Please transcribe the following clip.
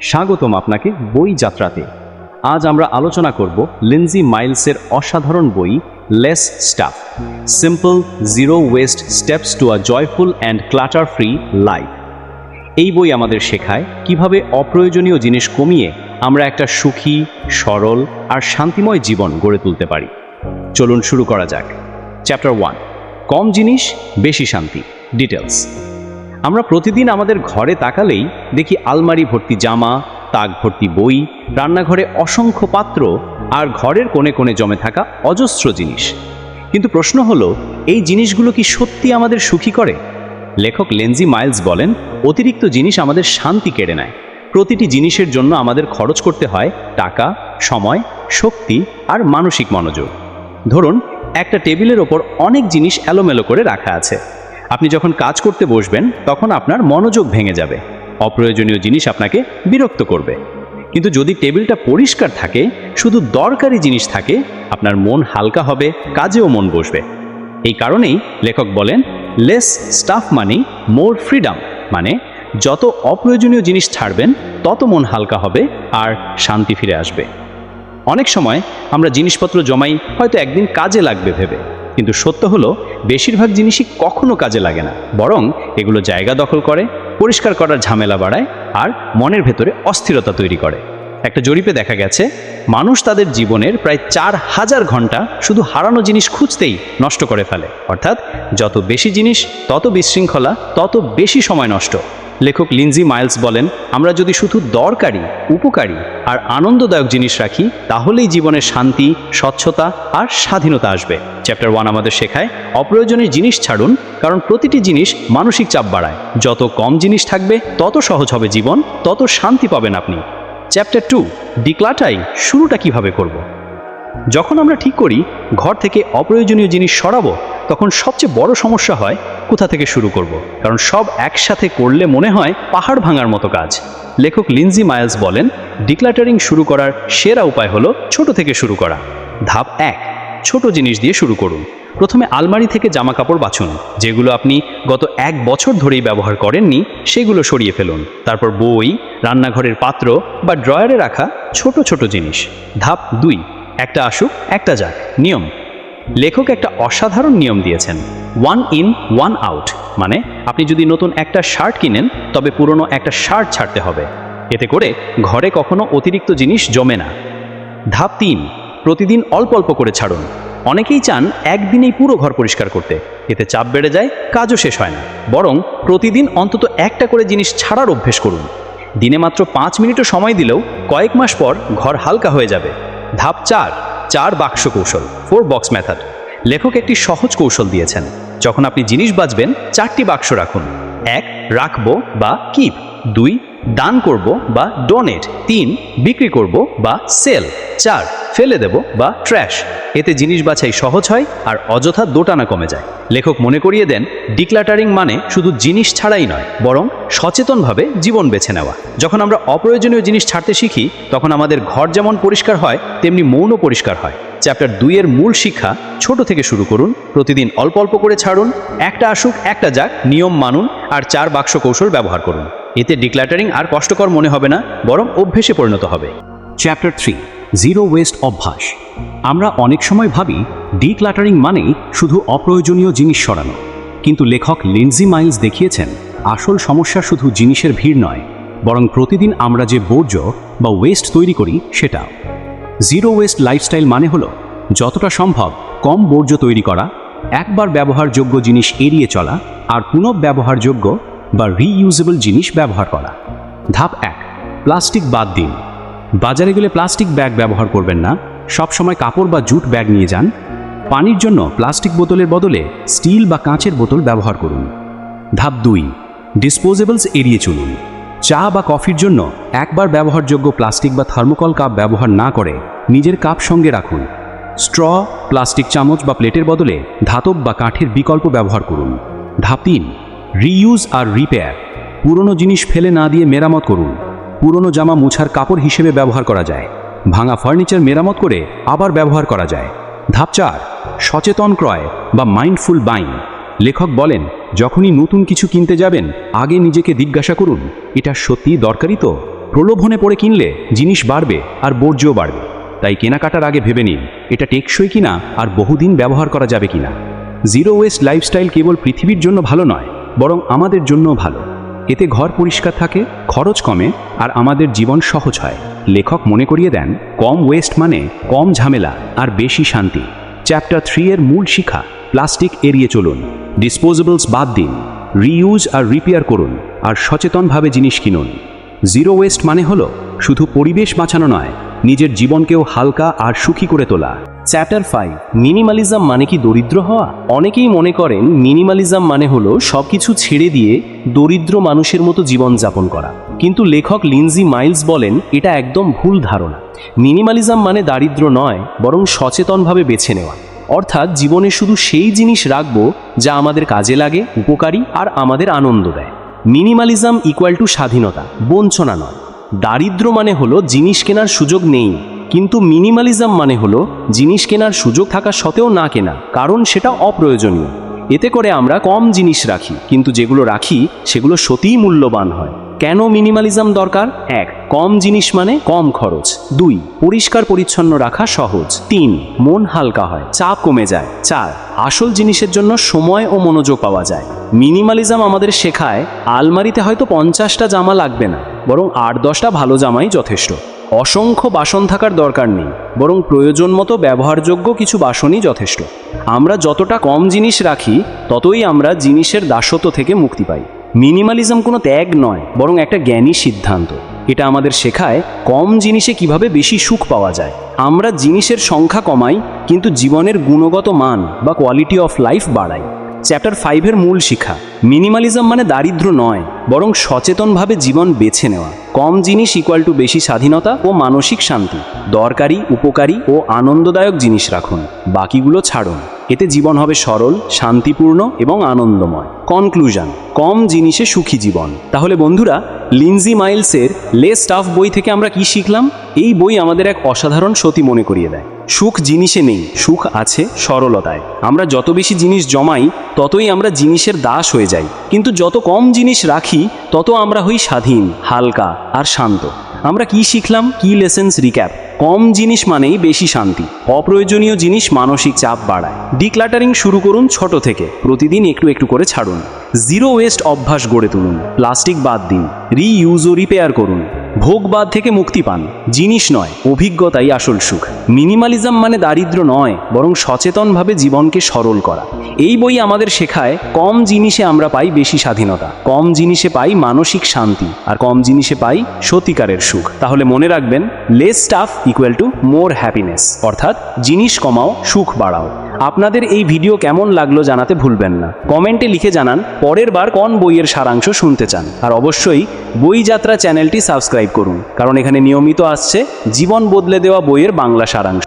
স্বাগতম আপনাকে বই যাত্রাতে। আজ আমরা আলোচনা করব লিনজি মাইলসের অসাধারণ বই, less stuff, simple zero waste steps to a joyful and clutter free life. এই বই আমাদের শেখায় কীভাবে অপ্রয়োজনীয় জিনিস কমিয়ে আমরা একটা সুখী, সরল আর শান্তিময় জীবন গড়ে তুলতে পারি। চলুন শুরু করা যাক। চ্যাপ্টার ওয়ান, কম জিনিস, বেশি শান্তি ডিটেলস আমরা প্রতিদিন আমাদের ঘরে তাকালেই দেখি আলমারি ভর্তি জামা, তাক ভর্তি বই, রান্নাঘরে অসংখ্য পাত্র আর ঘরের কোণে কোণে জমে থাকা অজস্র জিনিস। কিন্তু প্রশ্ন হলো, এই জিনিসগুলো কি সত্যি আমাদের সুখী করে? লেখক লেনজি মাইলস বলেন, অতিরিক্ত জিনিস আমাদের শান্তি কেড়ে নেয়। প্রতিটি জিনিসের জন্য আমাদের খরচ করতে হয় টাকা, সময়, শক্তি আর মানসিক মনোযোগ। ধরুন, একটা টেবিলের ওপর অনেক জিনিস এলোমেলো করে রাখা আছে। আপনি যখন কাজ করতে বসবেন, তখন আপনার মনোযোগ ভেঙে যাবে। অপ্রয়োজনীয় জিনিস আপনাকে বিরক্ত করবে। কিন্তু যদি টেবিলটা পরিষ্কার থাকে, শুধু দরকারি জিনিস থাকে, আপনার মন হালকা হবে, কাজেও মন বসবে। এই কারণেই লেখক বলেন less stuff money more freedom মানে যত অপ্রয়োজনীয় জিনিস ছাড়বেন, তত মন হালকা হবে আর শান্তি ফিরে আসবে। অনেক সময় আমরা জিনিসপত্র জমাই, হয়তো একদিন কাজে লাগবে ভেবে। কিন্তু সত্য হলো, বেশিরভাগ জিনিসই কখনো কাজে লাগে না। বরং এগুলো জায়গা দখল করে, পরিষ্কার করার ঝামেলা বাড়ায় আর মনের ভেতরে অস্থিরতা তৈরি করে। একটা জরিপে দেখা গেছে, মানুষ তাদের জীবনের প্রায় চার হাজার ঘণ্টা শুধু হারানো জিনিস খুঁজতেই নষ্ট করে ফেলে। অর্থাৎ যত বেশি জিনিস, তত বিশৃঙ্খলা, তত বেশি সময় নষ্ট। লেখক লিনজি মাইলস বলেন, আমরা যদি শুধু দরকারি, উপকারী আর আনন্দদায়ক জিনিস রাখি, তাহলেই জীবনের শান্তি, স্বচ্ছতা আর স্বাধীনতা আসবে। চ্যাপ্টার ওয়ান আমাদের শেখায়, অপ্রয়োজনীয় জিনিস ছাড়ুন, কারণ প্রতিটি জিনিস মানসিক চাপ বাড়ায়। যত কম জিনিস থাকবে, তত সহজ হবে জীবন, তত শান্তি পাবেন আপনি। চ্যাপ্টার টু ডিক্লাটাই শুরুটা কীভাবে করব। যখন আমরা ঠিক করি, ঘর থেকে অপ্রয়োজনীয় জিনিস সরাবো তখন সবচেয়ে বড় সমস্যা হয় কোথা থেকে শুরু করব। কারণ সব একসাথে করলে মনে হয় পাহাড় ভাঙার মতো কাজ। লেখক লিনজি মাইলস বলেন ডিক্লাটারিং শুরু করার সেরা উপায় হলো ছোট থেকে শুরু করা। ধাপ এক, ছোট জিনিস দিয়ে শুরু করুন। প্রথমে আলমারি থেকে জামা কাপড় বাছুন, যেগুলো আপনি গত এক বছর ধরেই ব্যবহার করেননি, সেগুলো সরিয়ে ফেলুন। তারপর বই, রান্নাঘরের পাত্র বা ড্রয়ারে রাখা ছোট ছোট জিনিস। ধাপ দুই, একটা আসুক, একটা যাক। নিয়ম লেখক একটা অসাধারণ নিয়ম দিয়েছেন ওয়ান ইন ওয়ান আউট মানে আপনি যদি নতুন একটা শার্ট কিনেন, তবে পুরনো একটা শার্ট ছাড়তে হবে। এতে করে ঘরে কখনো অতিরিক্ত জিনিস জমে না। ধাপ তিন, প্রতিদিন অল্প অল্প করে ছাড়ুন। অনেকেই চান একদিনেই পুরো ঘর পরিষ্কার করতে। এতে চাপ বেড়ে যায়, কাজও শেষ হয় না। বরং প্রতিদিন অন্তত একটা করে জিনিস ছাড়ার অভ্যেস করুন। দিনে মাত্র পাঁচ মিনিটও সময় দিলেও কয়েক মাস পর ঘর হালকা হয়ে যাবে। ধাপ চার চার বাক্স কৌশল ফোর বক্স মেথড লেখক একটি সহজ কৌশল দিয়েছেন। যখন আপনি জিনিস বাঁচবেন চারটি বাক্স রাখুন। এক, রাখব বা কিপ দুই, দান করব বা ডোনেট তিন, বিক্রি করব বা সেল চার ফেলে দেব বা ট্র্যাশ এতে জিনিস বাছাই সহজ হয় আর অযথা দোটানা কমে যায়। লেখক মনে করিয়ে দেন ডিক্লাটারিং মানে শুধু জিনিস ছাড়াই নয়, বরং সচেতনভাবে জীবন বেছে নেওয়া। যখন আমরা অপ্রয়োজনীয় জিনিস ছাড়তে শিখি, তখন আমাদের ঘর যেমন পরিষ্কার হয়, তেমনি মৌনও পরিষ্কার হয়। চ্যাপ্টার দুইয়ের মূল শিক্ষা, ছোট থেকে শুরু করুন, প্রতিদিন অল্প অল্প করে ছাড়ুন, একটা আসুক, একটা যাক, নিয়ম মানুন আর চার বাক্স কৌশল ব্যবহার করুন। এতে ডিক্লাটারিং আর কষ্টকর মনে হবে না, বরং অভ্যেসে পরিণত হবে। চ্যাপ্টার থ্রি জিরো ওয়েস্ট অভ্যাস। আমরা অনেক সময় ভাবি, ডিক্লাটারিং মানেই শুধু অপ্রয়োজনীয় জিনিস সরানো। কিন্তু লেখক লিনজি মাইলস দেখিয়েছেন, আসল সমস্যা শুধু জিনিসের ভিড় নয়, বরং প্রতিদিন আমরা যে বর্জ্য বা ওয়েস্ট তৈরি করি, সেটা। জিরো ওয়েস্ট লাইফস্টাইল মানে হলো, যতটা সম্ভব কম বর্জ্য তৈরি করা, একবার ব্যবহারযোগ্য জিনিস এড়িয়ে চলা, আর পুনঃব্যবহারযোগ্য বা রিইউজেবল জিনিস ব্যবহার করা। ধাপ এক, প্লাস্টিক বাদ দিন। বাজারে গেলে প্লাস্টিক ব্যাগ ব্যবহার করবেন না। সবসময় কাপড় বা জুট ব্যাগ নিয়ে যান। পানির জন্য প্লাস্টিক বোতলের বদলে স্টিল বা কাঁচের বোতল ব্যবহার করুন। ধাপ দুই ডিসপোজেবলস এড়িয়ে চলুন। চা বা কফির জন্য একবার ব্যবহারযোগ্য প্লাস্টিক বা থার্মোকল কাপ ব্যবহার না করে নিজের কাপ সঙ্গে রাখুন। স্ট্র, প্লাস্টিক চামচ বা প্লেটের বদলে ধাতব বা কাঠের বিকল্প ব্যবহার করুন। ধাপ তিন রিইউজ আর রিপেয়ার পুরনো জিনিস ফেলে না দিয়ে মেরামত করুন। পুরনো জামা মোছার কাপড় হিসেবে ব্যবহার করা যায়। ভাঙা ফার্নিচার মেরামত করে আবার ব্যবহার করা যায়। ধাপ চার, সচেতন ক্রয় বা মাইন্ডফুল বাইং। লেখক বলেন, যখনই নতুন কিছু কিনতে যাবেন, আগে নিজেকে জিজ্ঞাসা করুন, এটা সত্যি দরকারি তো? প্রলোভনে পড়ে কিনলে জিনিস বাড়বে আর বর্জ্যও বাড়বে। তাই কেনাকাটার আগে ভেবে নিন, এটা টেকসই কিনা আর বহুদিন ব্যবহার করা যাবে কিনা। জিরো ওয়েস্ট লাইফস্টাইল কেবল পৃথিবীর জন্য ভালো নয়, বরং আমাদের জন্যও ভালো। এতে ঘর পরিষ্কার থাকে খরচ কমে আর আমাদের জীবন সহজ হয়। লেখক মনে করিয়ে দেন, কম ওয়েস্ট মানে কম ঝামেলা আর বেশি শান্তি। চ্যাপ্টার থ্রি এর মূল শিক্ষা প্লাস্টিক এড়িয়ে চলুন। ডিসপোজেবলস বাদ দিন রিইউজ আর রিপেয়ার করুন, আর সচেতনভাবে জিনিস কিনুন। জিরো ওয়েস্ট মানে হলো, শুধু পরিবেশ বাঁচানো নয়, নিজের জীবনকেও হালকা আর সুখী করে তোলা। চ্যাপ্টার ফাইভ মিনিমালিজম মানে কি দরিদ্র হওয়া? অনেকেই মনে করেন মিনিমালিজম মানে হলো সবকিছু ছেড়ে দিয়ে দরিদ্র মানুষের মতো জীবন যাপন করা। কিন্তু লেখক লিনজি মাইলস বলেন, এটা একদম ভুল ধারণা। মিনিমালিজম মানে দারিদ্র নয়, বরং সচেতনভাবে বেছে নেওয়া। অর্থাৎ জীবনে শুধু সেই জিনিস রাখব যা আমাদের কাজে লাগে, উপকারী আর আমাদের আনন্দ দেয়। মিনিমালিজম ইকুয়াল টু স্বাধীনতা, বঞ্চনা নয়। দারিদ্র মানে হলো জিনিস কেনার সুযোগ নেই। কিন্তু মিনিমালিজম মানে হলো জিনিস কেনার সুযোগ থাকা সত্ত্বেও না কেনা, কারণ সেটা অপ্রয়োজনীয়। এতে করে আমরা কম জিনিস রাখি, কিন্তু যেগুলো রাখি, সেগুলো সত্যিই মূল্যবান হয়। কেন মিনিমালিজম দরকার? এক, কম জিনিস মানে কম খরচ। দুই, পরিষ্কার পরিচ্ছন্ন রাখা সহজ। তিন, মন হালকা হয়, চাপ কমে যায়। চার, আসল জিনিসের জন্য সময় ও মনোযোগ পাওয়া যায়। মিনিমালিজম আমাদের শেখায়, আলমারিতে হয়তো পঞ্চাশটা জামা লাগবে না, বরং আট দশটা ভালো জামাই যথেষ্ট। অসংখ্য বাসন থাকার দরকার নেই, বরং প্রয়োজন মতো ব্যবহারযোগ্য কিছু বাসনই যথেষ্ট। আমরা যতটা কম জিনিস রাখি, ততই আমরা জিনিসের দাসত্ব থেকে মুক্তি পাই। মিনিমালিজম কোনো ত্যাগ নয়, বরং একটা জ্ঞানী সিদ্ধান্ত। এটা আমাদের শেখায় কম জিনিসে কীভাবে বেশি সুখ পাওয়া যায়। আমরা জিনিসের সংখ্যা কমাই, কিন্তু জীবনের গুণগত মান বা কোয়ালিটি অফ লাইফ বাড়াই। চ্যাপ্টার ফাইভের মূল শিক্ষা, মিনিমালিজম মানে দারিদ্র নয়, বরং সচেতনভাবে জীবন বেছে নেওয়া। কম জিনিস ইকুয়াল টু বেশি স্বাধীনতা ও মানসিক শান্তি। দরকারি, উপকারী ও আনন্দদায়ক জিনিস রাখুন। বাকিগুলো ছাড়ুন। এতে জীবন হবে সরল, শান্তিপূর্ণ এবং আনন্দময়। কনক্লুশন কম জিনিসে সুখী জীবন। তাহলে বন্ধুরা লিনজি মাইলসের লে স্টাফ বই থেকে আমরা কি শিখলাম? এই বই আমাদের এক অসাধারণ সতী মনে করিয়ে দেয়। সুখ জিনিসে নেই, সুখ আছে সরলতায়। আমরা যত বেশি জিনিস জমাই, ততই আমরা জিনিসের দাস হয়ে যাই। কিন্তু যত কম জিনিস রাখি, তত আমরা হই স্বাধীন, হালকা আর শান্ত। আমরা কি শিখলাম? কি লেসেন্স রিক্যাপ কম জিনিস মানেই বেশি শান্তি, অপ্রয়োজনীয় জিনিস মানসিক চাপ বাড়ায়। ডিক্লাটারিং শুরু করুন ছোট থেকে, প্রতিদিন একটু একটু করে ছাড়ুন। জিরো ওয়েস্ট অভ্যাস গড়ে তুলুন, প্লাস্টিক বাদ দিন রিইউজ ও রিপেয়ার করুন। ভোগবাদ থেকে মুক্তি পান। জিনিস নয়, অভিজ্ঞতাই আসল সুখ। মিনিমালিজম মানে দারিদ্র নয়, বরং সচেতনভাবে জীবনকে সরল করা। এই বই আমাদের শেখায়, কম জিনিসে আমরা পাই বেশি স্বাধীনতা। কম জিনিসে পাই মানসিক শান্তি, আর কম জিনিসে পাই সত্যিকারের সুখ। তাহলে মনে রাখবেন less stuff equal to more happiness অর্থাৎ, জিনিস কমাও, সুখ বাড়াও। আপনাদের এই ভিডিও কেমন লাগল জানাতে ভুলবেন না। কমেন্টে লিখে জানান পরের বার কোন বইয়ের সারাংশ শুনতে চান। আর অবশ্যই বই যাত্রা চ্যানেলটি সাবস্ক্রাইব করুন, কারণ এখানে নিয়মিত আসছে জীবন বদলে দেওয়া বইয়ের বাংলা সারাংশ।